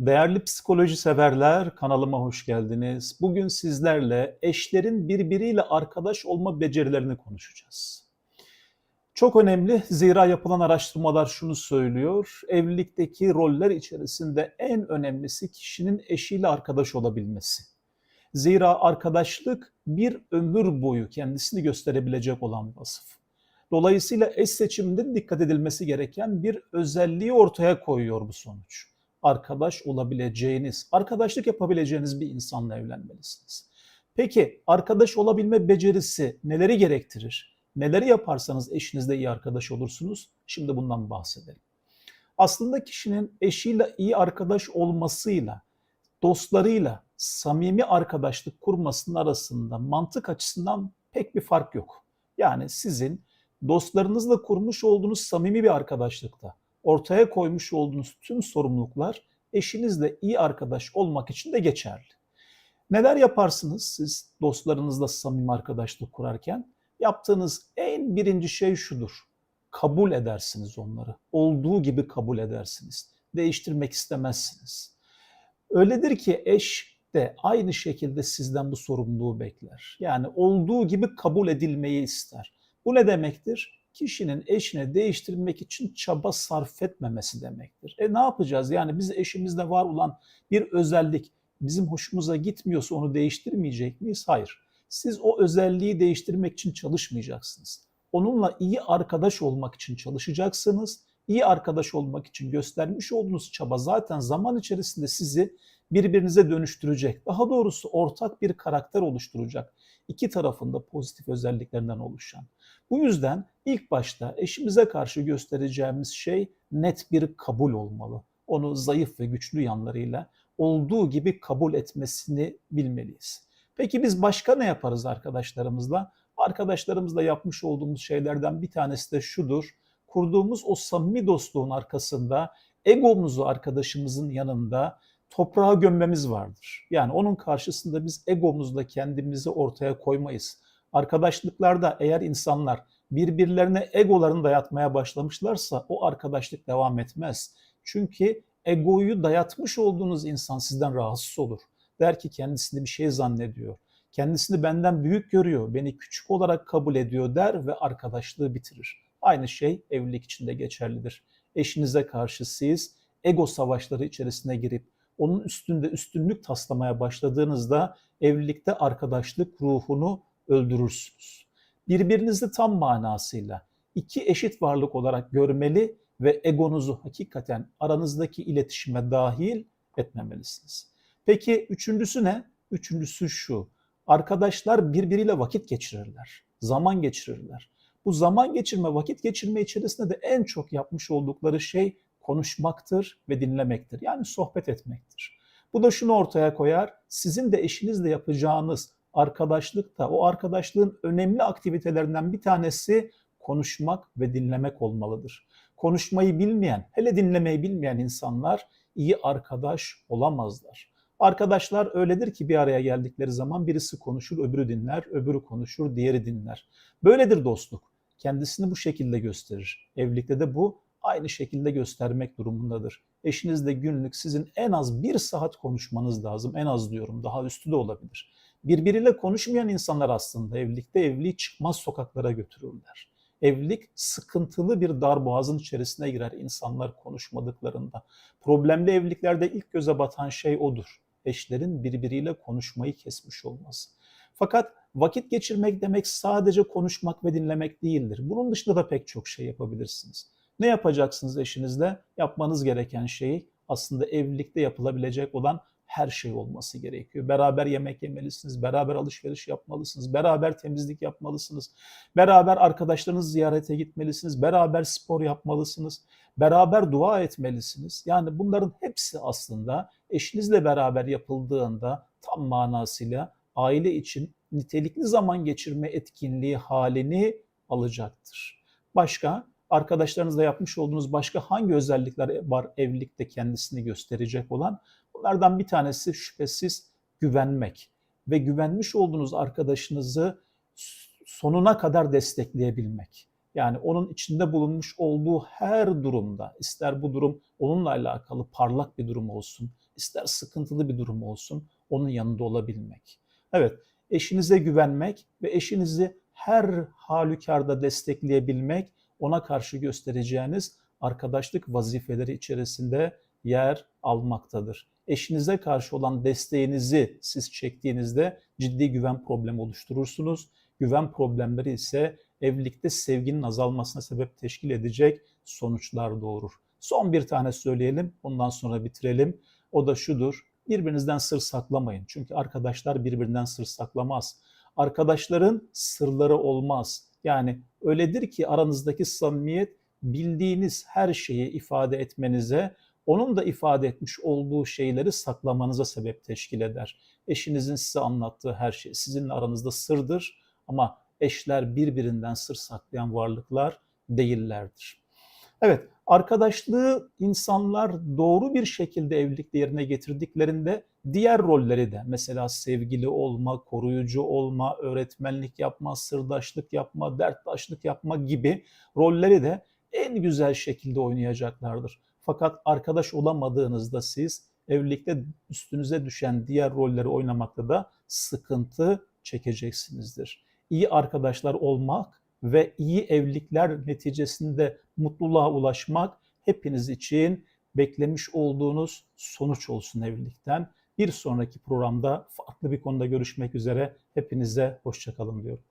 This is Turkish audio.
Değerli psikoloji severler, kanalıma hoş geldiniz. Bugün sizlerle eşlerin birbiriyle arkadaş olma becerilerini konuşacağız. Çok önemli zira yapılan araştırmalar şunu söylüyor. Evlilikteki roller içerisinde en önemlisi kişinin eşiyle arkadaş olabilmesi. Zira arkadaşlık bir ömür boyu kendisini gösterebilecek olan vasıf. Dolayısıyla eş seçiminde dikkat edilmesi gereken bir özelliği ortaya koyuyor bu sonuç arkadaş olabileceğiniz, arkadaşlık yapabileceğiniz bir insanla evlenmelisiniz. Peki arkadaş olabilme becerisi neleri gerektirir? Neleri yaparsanız eşinizle iyi arkadaş olursunuz? Şimdi bundan bahsedelim. Aslında kişinin eşiyle iyi arkadaş olmasıyla, dostlarıyla samimi arkadaşlık kurmasının arasında mantık açısından pek bir fark yok. Yani sizin dostlarınızla kurmuş olduğunuz samimi bir arkadaşlıkta ortaya koymuş olduğunuz tüm sorumluluklar eşinizle iyi arkadaş olmak için de geçerli. Neler yaparsınız siz dostlarınızla samimi arkadaşlık kurarken? Yaptığınız en birinci şey şudur. Kabul edersiniz onları. Olduğu gibi kabul edersiniz. Değiştirmek istemezsiniz. Öyledir ki eş de aynı şekilde sizden bu sorumluluğu bekler. Yani olduğu gibi kabul edilmeyi ister. Bu ne demektir? Kişinin eşine değiştirmek için çaba sarf etmemesi demektir. E ne yapacağız? Yani biz eşimizde var olan bir özellik bizim hoşumuza gitmiyorsa onu değiştirmeyecek miyiz? Hayır. Siz o özelliği değiştirmek için çalışmayacaksınız. Onunla iyi arkadaş olmak için çalışacaksınız. İyi arkadaş olmak için göstermiş olduğunuz çaba zaten zaman içerisinde sizi birbirinize dönüştürecek. Daha doğrusu ortak bir karakter oluşturacak. İki tarafında pozitif özelliklerinden oluşan. Bu yüzden ilk başta eşimize karşı göstereceğimiz şey net bir kabul olmalı. Onu zayıf ve güçlü yanlarıyla olduğu gibi kabul etmesini bilmeliyiz. Peki biz başka ne yaparız arkadaşlarımızla? Arkadaşlarımızla yapmış olduğumuz şeylerden bir tanesi de şudur. Kurduğumuz o samimi dostluğun arkasında egomuzu arkadaşımızın yanında toprağa gömmemiz vardır. Yani onun karşısında biz egomuzla kendimizi ortaya koymayız. Arkadaşlıklarda eğer insanlar birbirlerine egolarını dayatmaya başlamışlarsa o arkadaşlık devam etmez. Çünkü egoyu dayatmış olduğunuz insan sizden rahatsız olur. Der ki kendisini bir şey zannediyor. Kendisini benden büyük görüyor, beni küçük olarak kabul ediyor der ve arkadaşlığı bitirir. Aynı şey evlilik içinde geçerlidir. Eşinize karşı siz ego savaşları içerisine girip onun üstünde üstünlük taslamaya başladığınızda evlilikte arkadaşlık ruhunu öldürürsünüz. Birbirinizi tam manasıyla iki eşit varlık olarak görmeli ve egonuzu hakikaten aranızdaki iletişime dahil etmemelisiniz. Peki üçüncüsü ne? Üçüncüsü şu. Arkadaşlar birbiriyle vakit geçirirler. Zaman geçirirler. Bu zaman geçirme, vakit geçirme içerisinde de en çok yapmış oldukları şey konuşmaktır ve dinlemektir. Yani sohbet etmektir. Bu da şunu ortaya koyar. Sizin de eşinizle yapacağınız arkadaşlıkta o arkadaşlığın önemli aktivitelerinden bir tanesi konuşmak ve dinlemek olmalıdır. Konuşmayı bilmeyen, hele dinlemeyi bilmeyen insanlar iyi arkadaş olamazlar. Arkadaşlar öyledir ki bir araya geldikleri zaman birisi konuşur, öbürü dinler, öbürü konuşur, diğeri dinler. Böyledir dostluk. Kendisini bu şekilde gösterir. Evlilikte de bu aynı şekilde göstermek durumundadır. Eşinizle günlük sizin en az bir saat konuşmanız lazım. En az diyorum, daha üstü de olabilir birbiriyle konuşmayan insanlar aslında evlilikte evliliği çıkmaz sokaklara götürürler. Evlilik sıkıntılı bir darboğazın içerisine girer insanlar konuşmadıklarında. Problemli evliliklerde ilk göze batan şey odur. Eşlerin birbiriyle konuşmayı kesmiş olması. Fakat vakit geçirmek demek sadece konuşmak ve dinlemek değildir. Bunun dışında da pek çok şey yapabilirsiniz. Ne yapacaksınız eşinizle? Yapmanız gereken şeyi aslında evlilikte yapılabilecek olan her şey olması gerekiyor. Beraber yemek yemelisiniz, beraber alışveriş yapmalısınız, beraber temizlik yapmalısınız, beraber arkadaşlarınızı ziyarete gitmelisiniz, beraber spor yapmalısınız, beraber dua etmelisiniz. Yani bunların hepsi aslında eşinizle beraber yapıldığında tam manasıyla aile için nitelikli zaman geçirme etkinliği halini alacaktır. Başka arkadaşlarınızla yapmış olduğunuz başka hangi özellikler var evlilikte kendisini gösterecek olan? Bunlardan bir tanesi şüphesiz güvenmek ve güvenmiş olduğunuz arkadaşınızı sonuna kadar destekleyebilmek. Yani onun içinde bulunmuş olduğu her durumda, ister bu durum onunla alakalı parlak bir durum olsun, ister sıkıntılı bir durum olsun, onun yanında olabilmek. Evet, eşinize güvenmek ve eşinizi her halükarda destekleyebilmek, ona karşı göstereceğiniz arkadaşlık vazifeleri içerisinde yer almaktadır. Eşinize karşı olan desteğinizi siz çektiğinizde ciddi güven problemi oluşturursunuz. Güven problemleri ise evlilikte sevginin azalmasına sebep teşkil edecek sonuçlar doğurur. Son bir tane söyleyelim, ondan sonra bitirelim. O da şudur, birbirinizden sır saklamayın. Çünkü arkadaşlar birbirinden sır saklamaz. Arkadaşların sırları olmaz. Yani öyledir ki aranızdaki samimiyet bildiğiniz her şeyi ifade etmenize, onun da ifade etmiş olduğu şeyleri saklamanıza sebep teşkil eder. Eşinizin size anlattığı her şey sizinle aranızda sırdır ama eşler birbirinden sır saklayan varlıklar değillerdir. Evet, arkadaşlığı insanlar doğru bir şekilde evlilikte yerine getirdiklerinde diğer rolleri de mesela sevgili olma, koruyucu olma, öğretmenlik yapma, sırdaşlık yapma, derttaşlık yapma gibi rolleri de en güzel şekilde oynayacaklardır. Fakat arkadaş olamadığınızda siz evlilikte üstünüze düşen diğer rolleri oynamakta da sıkıntı çekeceksinizdir. İyi arkadaşlar olmak ve iyi evlilikler neticesinde mutluluğa ulaşmak hepiniz için beklemiş olduğunuz sonuç olsun evlilikten. Bir sonraki programda farklı bir konuda görüşmek üzere. Hepinize hoşçakalın diyorum.